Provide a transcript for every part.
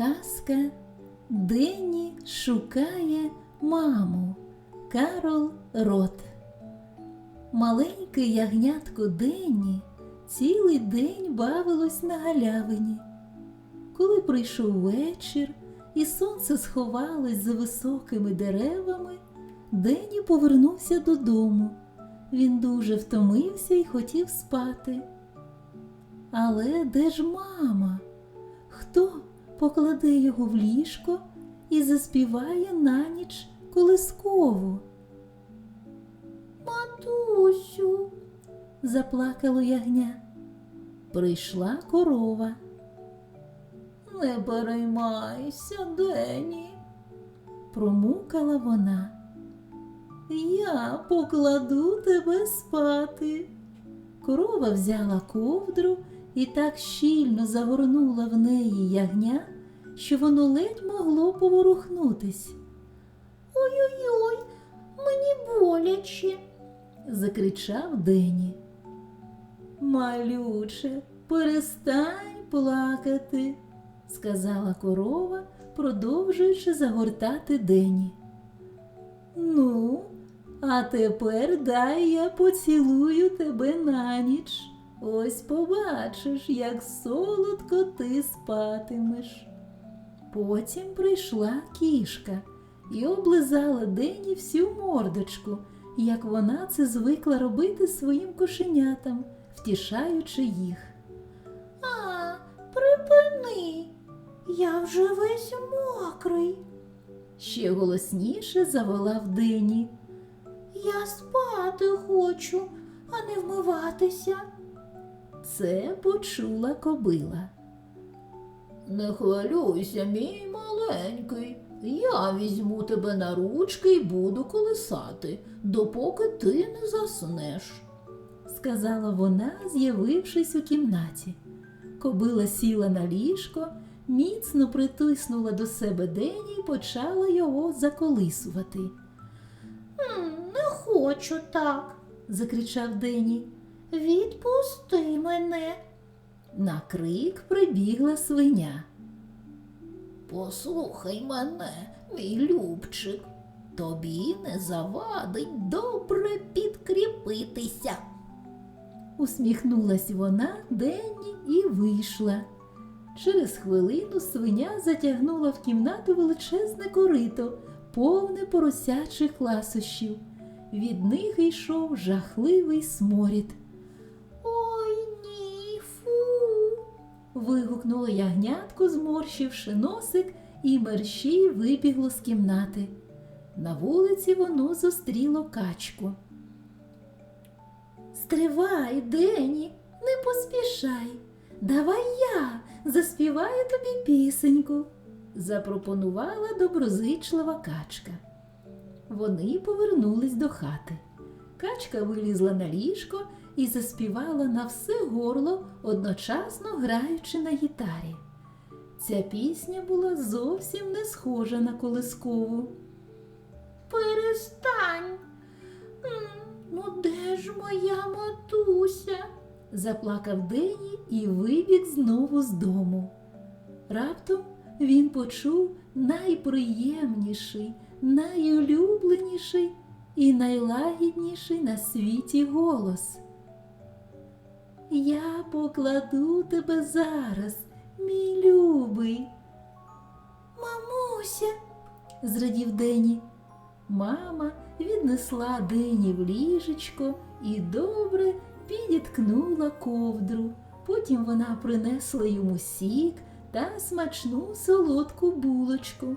Казка Денні шукає маму. Карол Рот. Маленьке ягнятко Денні цілий день бавилось на галявині. Коли прийшов вечір і сонце сховалось за високими деревами, Денні повернувся додому. Він дуже втомився і хотів спати. Але де ж мама? Хто покладе його в ліжко і заспіває на ніч колискову? Матусю, заплакало ягня. Прийшла корова. Не переймайся, Дені, промукала вона. Я покладу тебе спати. Корова взяла ковдру і так щільно загорнула в неї ягня, що воно ледь могло поворухнутись. Ой-ой-ой, мені боляче, закричав Дені. Малюче, перестань плакати, сказала корова, продовжуючи загортати Дені. Ну, а тепер дай я поцілую тебе на ніч. Ось побачиш, як солодко ти спатимеш. Потім прийшла кішка і облизала Дені всю мордочку, як вона це звикла робити своїм кошенятам, втішаючи їх. А, припини, я вже весь мокрий. Ще голосніше заволав Дені. Я спати хочу, а не вмиватися. Це почула кобила. Не хвилюйся, мій маленький. Я візьму тебе на ручки і буду колисати, допоки ти не заснеш, сказала вона, з'явившись у кімнаті. Кобила сіла на ліжко, міцно притиснула до себе Дені і почала його заколисувати. Не хочу так, закричав Дені. Відпусти мене. На крик прибігла свиня. Послухай мене, мій любчик, тобі не завадить добре підкріпитися. Усміхнулась вона Денні і вийшла. Через хвилину свиня затягнула в кімнату величезне корито, повне поросячих ласощів. Від них йшов жахливий сморід. Вигукнуло ягнятко, зморщивши носик, і мерщій вибігло з кімнати. На вулиці воно зустріло качку. Стривай, Дені, не поспішай. Давай я заспіваю тобі пісеньку, запропонувала доброзичлива качка. Вони повернулись до хати. Качка вилізла на ліжко і заспівала на все горло, одночасно граючи на гітарі. Ця пісня була зовсім не схожа на колискову. Перестань. Ну, де ж моя матуся? заплакав Дені і вибіг знову з дому. Раптом він почув найприємніший, найулюбленіший і найлагідніший на світі голос. Я покладу тебе зараз, мій любий. Мамуся, зрадів Дені. Мама віднесла Дені в ліжечко і добре підіткнула ковдру. Потім вона принесла йому сік та смачну солодку булочку.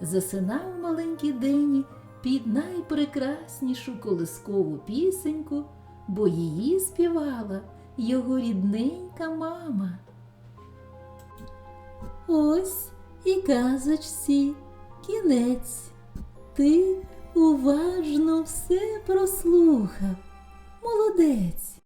Засинав маленький Дені під найпрекраснішу колискову пісеньку, бо її співала його рідненька мама. Ось І казочці кінець. Ти уважно все прослухав. Молодець.